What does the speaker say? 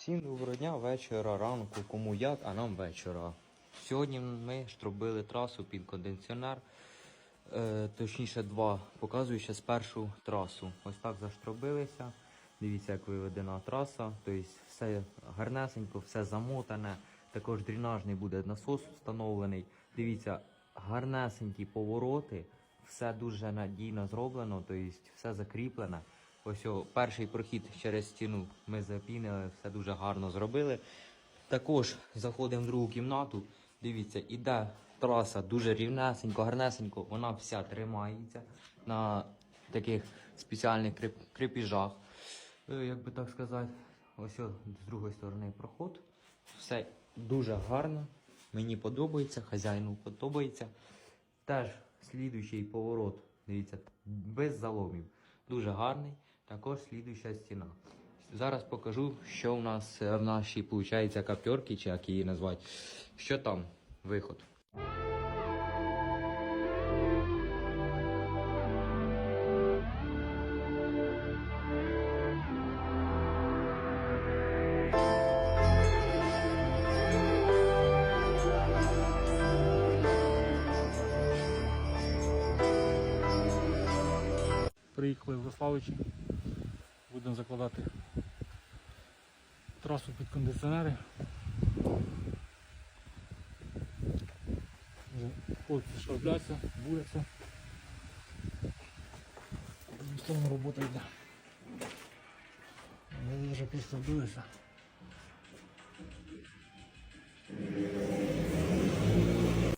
Всім доброго дня, вечора, ранку, кому як, а нам вечора. Сьогодні ми штробили трасу під кондиціонер. Е, точніше, два. Показую ще першу трасу. Ось так заштробилися. Дивіться, як виведена траса. Тобто все гарнесенько, все замотане. Також дренажний буде насос встановлений. Дивіться, гарнесенькі повороти. Все дуже надійно зроблено, тобто все закріплене. Ось о, перший прохід через стіну ми запінили, все дуже гарно зробили. Також заходимо в другу кімнату. Дивіться, іде траса дуже рівнесенько, гарнесенько, вона вся тримається на таких спеціальних креп... крепіжах. Е, Як би так сказати, ось о, з другої сторони проход. Все дуже гарно. Мені подобається, хазяїну подобається. Теж слідуючий поворот, дивіться, без заломів. Дуже гарний. Також слідуюча стіна. Зараз покажу, що у нас е, в нашій, виходить, каперки, чи як її назвати. Що там? Виход. Приїхали в Рославичі. Будемо закладати трасу під кондиціонери. Хлопці шарбляться, буряться. В робота йде. Ми вже просто вбилися.